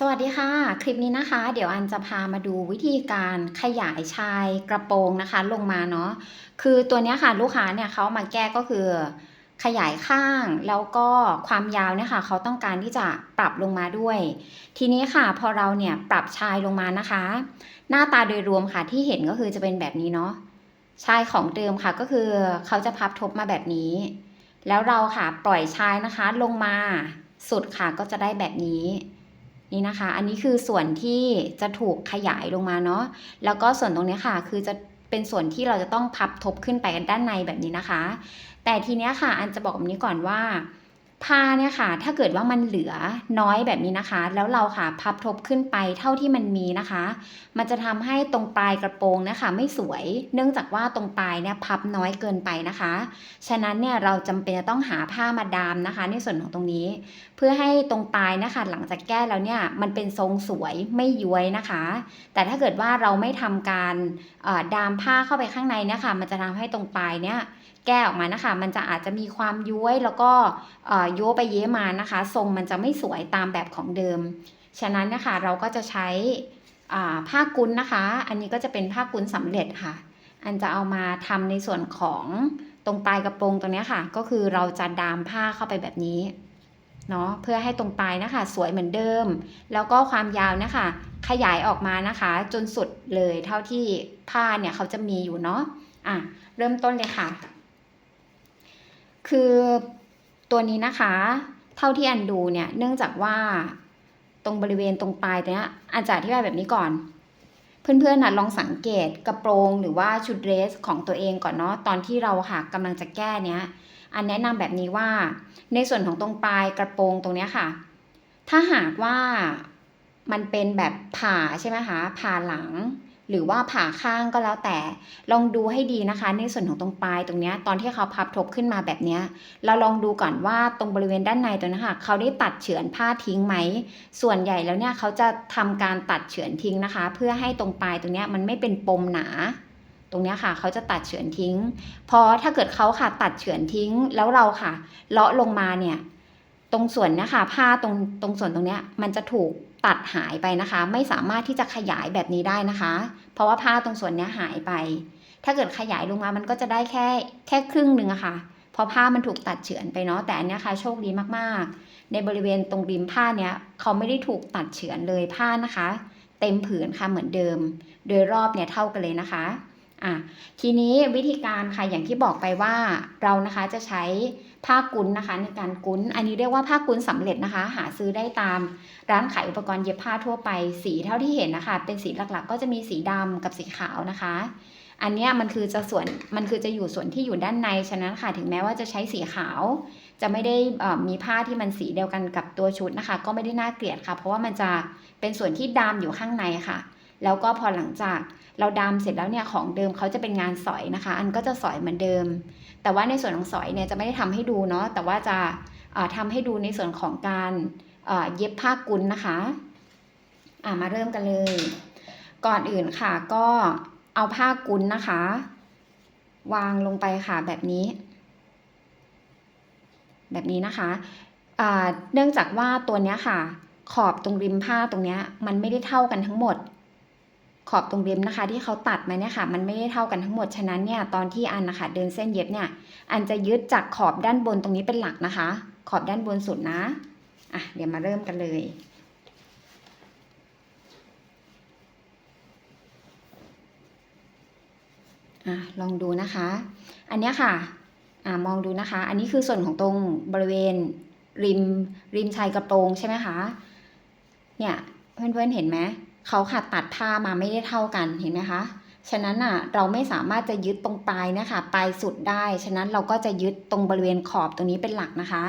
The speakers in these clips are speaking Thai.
สวัสดีค่ะ คลิปนี้นะคะ เดี๋ยวอันจะพามาดูวิธีการขยายชายกระโปรงนะคะ ลงมาเนาะคือตัวนี้ค่ะลูกค้าเนี่ยเขามาแก้ก็คือ ขยายข้างแล้วก็ความยาวเนี่ยค่ะเขาต้องการที่จะปรับลงมาด้วย ทีนี้ค่ะพอเราเนี่ยปรับชายลงมานะคะ หน้าตาโดยรวมค่ะที่เห็นก็คือจะเป็นแบบนี้เนาะชายของเดิมค่ะก็คือเขาจะพับทบมาแบบนี้ แล้วเราค่ะปล่อยชายนะคะลงมาสุดค่ะก็จะได้แบบนี้ นี่นะคะ อันนี้คือส่วนที่จะถูกขยายลงมาเนาะ แล้วก็ส่วนตรงนี้ค่ะ คือจะเป็นส่วนที่เราจะต้องพับทบขึ้นไปกันด้านในแบบนี้นะคะ แต่ทีเนี้ยค่ะ อันจะบอกแบบนี้ก่อนว่า ผ้าเนี่ยค่ะ ถ้าเกิดว่ามันเหลือน้อยแบบนี้นะคะ แล้วเราค่ะพับทบขึ้นไปเท่าที่มันมีนะคะ มันจะทำให้ตรงปลายกระโปรงนะคะ ไม่สวย เนื่องจากว่าตรงปลายเนี่ยพับน้อยเกินไปนะคะ ฉะนั้นเนี่ยเราจำเป็นจะต้องหาผ้ามาดามนะคะ ในส่วนของตรงนี้ เพื่อให้ตรงปลายนะคะ หลังจากแก้แล้วเนี่ยมันเป็นทรงสวยไม่ย้วยนะคะ แต่ถ้าเกิดว่าเราไม่ทำการดามผ้าเข้าไปข้างในเนี่ยค่ะ มันจะทำให้ตรงปลายเนี่ย แก้ออกมานะคะ มันจะอาจจะมีความย้วยแล้วก็เอ่ไปเย้มานะคะ ทรงมันจะไม่สวยตามแบบของเดิม ฉะนั้นนะคะเราก็จะใช้ผ้ากุ้นนะคะ อันนี้ก็จะเป็นผ้ากุ้นสำเร็จค่ะ อันจะเอามาทำในส่วนของตรงปลายกระโปรงตรงนี้ค่ะ ก็คือเราจะดามผ้าเข้าไปแบบนี้เนาะเพื่อให้ตรงปลายนะคะ สวยเหมือนเดิม แล้วก็ความยาวนะคะ ขยายออกมานะคะ จนสุดเลยเท่าที่ผ้าเนี่ยเขาจะมีอยู่เนาะอะเริ่มต้นเลยค่ะ คือตัวนี้นะคะ เท่าที่อันดูเนี่ยเนื่องจากว่าตรงบริเวณตรงปลายตัวเนี้ยอันจะอธิบาแบบนี้ก่อน เพื่อนๆนะลองสังเกตกระโปรงหรือว่าชุดเดรสของตัวเองก่อนเนาะตอนที่เราค่ะกำลังจะแก้เนี้ยอันแนะนำแบบนี้ว่า ในส่วนของตรงปลายกระโปรงตรงเนี้ยค่ะ ถ้าหากว่ามันเป็นแบบผ่าใช่ไหมคะผ่าหลัง หรือว่าผ่าข้างก็แล้วแต่ลองดูให้ดีนะคะ ในส่วนของตรงปลายตรงนี้ตอนที่เขาพับทบขึ้นมาแบบนี้เราลองดูก่อนว่าตรงบริเวณด้านในตรงนี้ค่ะเขาได้ตัดเฉือนผ้าทิ้งไหมส่วนใหญ่แล้วเนี่ยเขาจะทำการตัดเฉือนทิ้งนะคะ เพื่อให้ตรงปลายตรงนี้มันไม่เป็นปมหนาตรงนี้ค่ะเขาจะตัดเฉือนทิ้ง พอถ้าเกิดเขาค่ะตัดเฉือนทิ้งแล้วเราค่ะเลาะลงมาเนี่ย ตรงส่วนนี้ค่ะผ้าตรงตรงส่วนตรงเนี้ยมันจะถูก ตัดหายไปนะคะ ไม่สามารถที่จะขยายแบบนี้ได้นะคะ เพราะว่าผ้าตรงส่วนนี้หายไป ถ้าเกิดขยายลงมามันก็จะได้แค่แค่ครึ่งหนึ่งอะค่ะเพราะผ้ามันถูกตัดเฉือนไปเนาะแต่อันนี้ค่ะโชคดีมากๆ ในบริเวณตรงริมผ้าเนี้ยเขาไม่ได้ถูกตัดเฉือนเลยผ้านะคะ เต็มผืนค่ะเหมือนเดิม โดยรอบเนี่ยเท่ากันเลยนะคะ อะทีนี้วิธีการค่ะอย่างที่บอกไปว่าเรานะคะจะใช้ผ้ากุ้นนะคะในการกุ้น อันนี้เรียกว่าผ้ากุ้นสำเร็จนะคะ หาซื้อได้ตามร้านขายอุปกรณ์เย็บผ้าทั่วไป สีเท่าที่เห็นนะคะ เป็นสีหลักๆ ก็จะมีสีดำกับสีขาวนะคะ อันนี้มันคือจะส่วนมันคือจะอยู่ส่วนที่อยู่ด้านในฉะนั้นค่ะถึงแม้ว่าจะใช้สีขาว จะไม่ได้มีผ้าที่มันสีเดียวกันกับตัวชุดนะคะ ก็ไม่ได้น่าเกลียดค่ะ เพราะว่ามันจะเป็นส่วนที่ดำอยู่ข้างในค่ะ แล้วก็พอหลังจากเราดำเสร็จแล้วเนี่ยของเดิมเขาจะเป็นงานสอยนะคะ อันก็จะสอยเหมือนเดิม แต่ว่าในส่วนของสอยเนี่ยจะไม่ได้ทำให้ดูเนาะแต่ว่าจะเอ่อทำให้ดูในส่วนของการเย็บผ้ากุนนะคะะมาเริ่มกันเลย ก่อนอื่นค่ะก็เอาผ้ากุนนะคะ วางลงไปค่ะแบบนี้ แบบนี้นะคะเนื่องจากว่าตัวเนี้ยค่ะ ขอบตรงริมผ้าตรงเนี้ยมันไม่ได้เท่ากันทั้งหมด ขอบตรงริมนะคะ ที่เขาตัดมาเนี่ยค่ะ มันไม่ได้เท่ากันทั้งหมดฉะนั้นเนี่ยตอนที่อันนะคะเดินเส้นเย็บเนี่ย อันจะยึดจากขอบด้านบนตรงนี้เป็นหลักนะคะ ขอบด้านบนสุดนะอะเดี๋ยวมาเริ่มกันเลยอะลองดูนะคะ อันนี้ค่ะอ่ามองดูนะคะ อันนี้คือส่วนของตรงบริเวณริมริมชายกระโปรงใช่ไหมคะเนี่ยเพื่อนๆเห็นไหม เขาขาดตัดผ้ามาไม่ได้เท่ากันเห็นไหมคะ ฉะนั้นอะเราไม่สามารถจะยึดตรงปลายนะคะปลายสุดได้ ฉะนั้นเราก็จะยึดตรงบริเวณขอบตรงนี้เป็นหลักนะคะ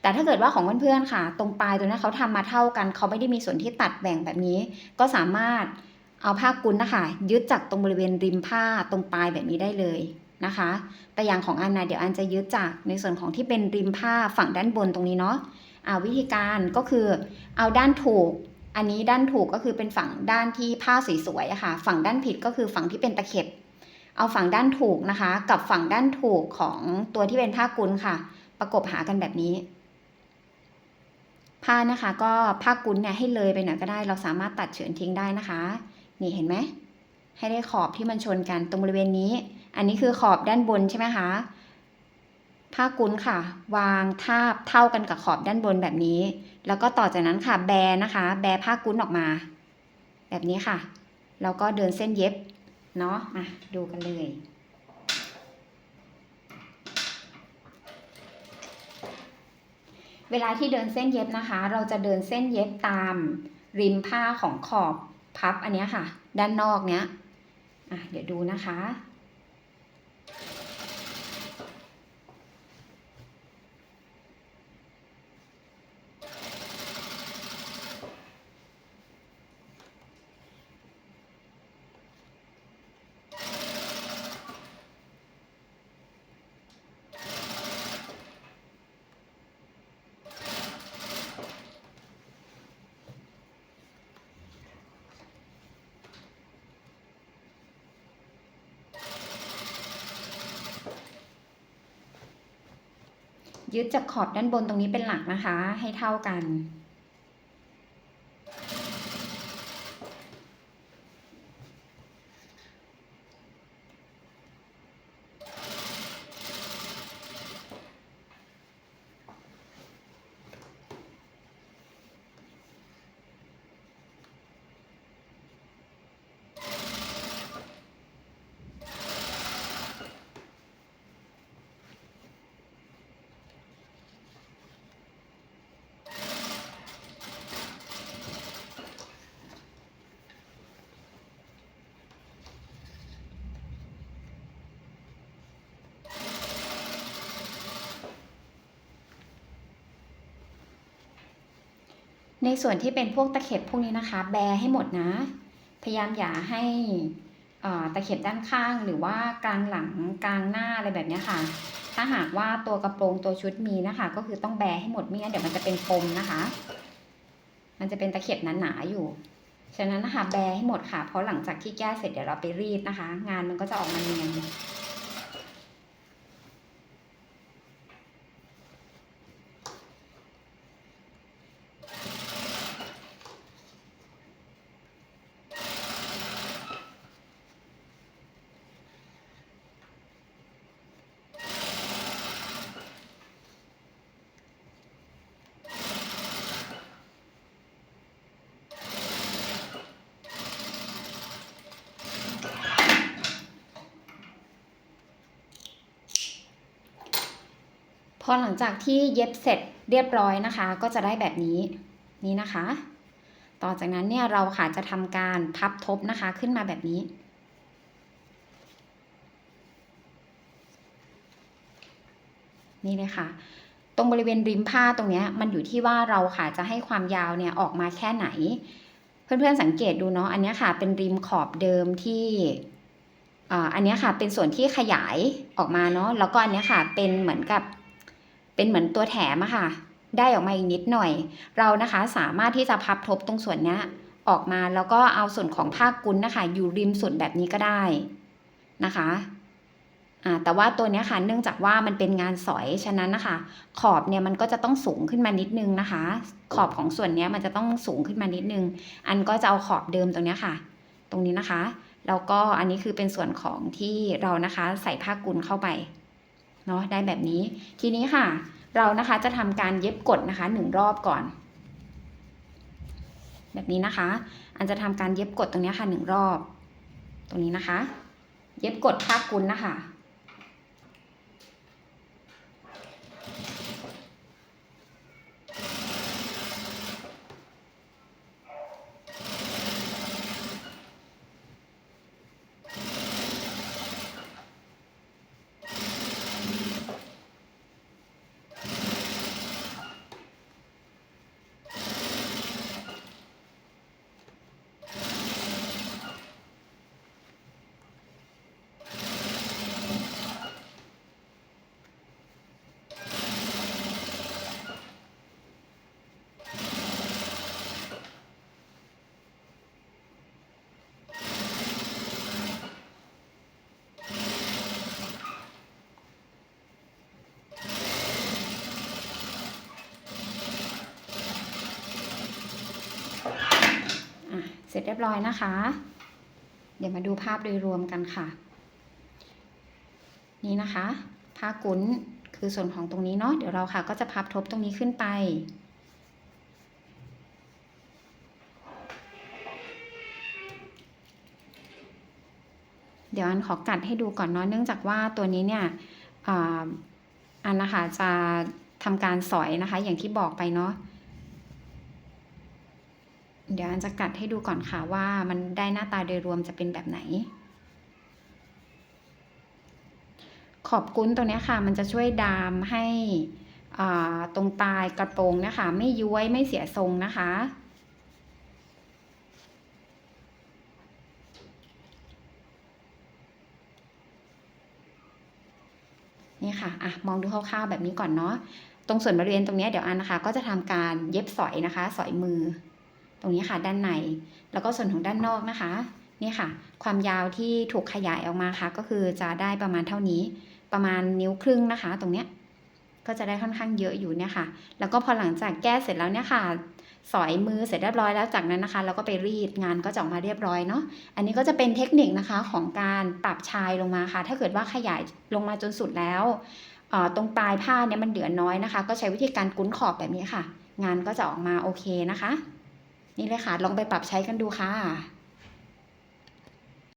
แต่ถ้าเกิดว่าของเพื่อนๆค่ะ ตรงปลายตรงนี้เขาทำมาเท่ากัน เขาไม่ได้มีส่วนที่ตัดแบ่งแบบนี้ ก็สามารถเอาผ้ากุนนะคะยึดจากตรงบริเวณริมผ้าตรงปลายแบบนี้ได้เลยนะคะ แต่อย่างของอันนะเดี๋ยวอันจะยึดจากในส่วนของที่เป็นริมผ้าฝั่งด้านบนตรงนี้เนาะอ่าวิธีการก็คือเอาด้านถูก อันนี้ด้านถูกก็คือเป็นฝั่งด้านที่ผ้าสวยๆค่ะ ฝั่งด้านผิดก็คือฝั่งที่เป็นตะเข็บ เอาฝั่งด้านถูกนะคะ กับฝั่งด้านถูกของตัวที่เป็นผ้ากุนค่ะ ประกบหากันแบบนี้ ผ้านะคะก็ผ้ากุนเนี่ยให้เลยไปหน่อยก็ได้ เราสามารถตัดเฉือนทิ้งได้นะคะ นี่เห็นไหมให้ได้ขอบที่มันชนกันตรงบริเวณนี้ อันนี้คือขอบด้านบนใช่ไหมคะ ผ้ากุ้นค่ะ วางทาบเท่ากันกับขอบด้านบนแบบนี้ แล้วก็ต่อจากนั้นค่ะ แบนะคะ แบผ้ากุ้นออกมา แบบนี้ค่ะ แล้วก็เดินเส้นเย็บ เนาะมาดูกันเลยเวลาที่เดินเส้นเย็บนะคะ เราจะเดินเส้นเย็บตามริมผ้าของขอบพับอันเนี้ยค่ะ ด้านนอกเนี้ยอะเดี๋ยวดูนะคะ ยึดจากขอบด้านบนตรงนี้เป็นหลักนะคะ ให้เท่ากัน ในส่วนที่เป็นพวกตะเข็บพวกนี้นะคะ แบให้หมดนะ พยายามอย่าให้ตะเข็บด้านข้างหรือว่ากลางหลังกลางหน้าอะไรแบบนี้ค่ะ ถ้าหากว่าตัวกระโปรงตัวชุดมีนะคะ ก็คือต้องแบให้หมดไม่งั้นเดี๋ยวมันจะเป็นปมนะคะ มันจะเป็นตะเข็บหนาๆอยู่ ฉะนั้นนะคะแบให้หมดค่ะ เพราะหลังจากที่แก้เสร็จเดี๋ยวเราไปรีดนะคะ งานมันก็จะออกมาเนียน พอหลังจากที่เย็บเสร็จเรียบร้อยนะคะ ก็จะได้แบบนี้นี่นะคะ ต่อจากนั้นเนี่ยเราค่ะจะทำการพับทบนะคะขึ้นมาแบบนี้ นี่เลยค่ะ ตรงบริเวณริมผ้าตรงเนี้ยมันอยู่ที่ว่าเราค่ะจะให้ความยาวเนี่ยออกมาแค่ไหน เพื่อนๆสังเกตดูเนาะอันนี้ค่ะเป็นริมขอบเดิมที่อ่าอันนี้ค่ะเป็นส่วนที่ขยายออกมาเนาะแล้วก็อันนี้ค่ะเป็นเหมือนกับ เป็นเหมือนตัวแถมอะค่ะ ได้ออกมาอีกนิดหน่อย เรานะคะสามารถที่จะพับทบตรงส่วนนี้ออกมาแล้วก็เอาส่วนของผ้ากุนนะคะ อยู่ริมส่วนแบบนี้ก็ได้นะคะแต่ว่าตัวนี้ค่ะเนื่องจากว่ามันเป็นงานสอยฉะนั้นนะคะ ขอบเนี่ยมันก็จะต้องสูงขึ้นมานิดนึงนะคะ ขอบของส่วนนี้มันจะต้องสูงขึ้นมานิดนึง อันก็จะเอาขอบเดิมตรงนี้ค่ะ ตรงนี้นะคะแล้วก็อันนี้คือเป็นส่วนของที่เรานะคะใส่ผ้ากุนเข้าไป เนาะได้แบบนี้ ทีนี้ค่ะ เรานะคะจะทำการเย็บกดนะคะหนึ่งรอบก่อน แบบนี้นะคะ อันจะทำการเย็บกดตรงนี้ค่ะหนึ่งรอบ ตรงนี้นะคะ เย็บกดผ้ากุ้นนะคะ น สร็จเรียบร้อยนะคะ เดี๋ยวมาดูภาพโดยรวมกันค่ะ นี่นะคะ ผ้ากุ้นคือส่วนของตรงนี้เนาะ เดี๋ยวเราค่ะก็จะพับทบตรงนี้ขึ้นไป เดี๋ยวอันขอกัดให้ดูก่อนเนาะ เนื่องจากว่าตัวนี้เนี่ยออันนะคะจะทำการสอยนะคะ อย่างที่บอกไปเนาะ เดี๋ยวอันจะกัดให้ดูก่อนค่ะว่ามันได้หน้าตาโดยรวมจะเป็นแบบไหน ขอบกุ้นตรงนี้ค่ะ มันจะช่วยดามให้ตรงปลายกระโปรงนะคะ ไม่ย้วยไม่เสียทรงนะคะ นี่ค่ะอะ มองดูคร่าวๆแบบนี้ก่อนเนาะตรงส่วนบริเวณตรงนี้เดี๋ยวอันนะคะ ก็จะทำการเย็บสอยนะคะ สอยมือ ตรงนี้ค่ะด้านใน แล้วก็ส่วนของด้านนอกนะคะนี่ค่ะ ความยาวที่ถูกขยายออกมาค่ะ ก็คือจะได้ประมาณเท่านี้ ประมาณนิ้วครึ่งนะคะ ตรงเนี้ยก็จะได้ค่อนข้างเยอะอยู่เนี่ยค่ะ แล้วก็พอหลังจากแก้เสร็จแล้วเนี่ยค่ะ สอยมือเสร็จเรียบร้อยแล้วจากนั้นนะคะ เราก็ไปรีดงานก็จะออกมาเรียบร้อยเนาะ อันนี้ก็จะเป็นเทคนิคนะคะของการปรับชายลงมาค่ะ ถ้าเกิดว่าขยายลงมาจนสุดแล้วตรงปลายผ้าเนี่ยมันเหลือน้อยนะคะ ก็ใช้วิธีการกุ้นขอบแบบนี้ค่ะ งานก็จะออกมาโอเคนะคะ นี่เลยค่ะ ลองไปปรับใช้กันดูค่ะ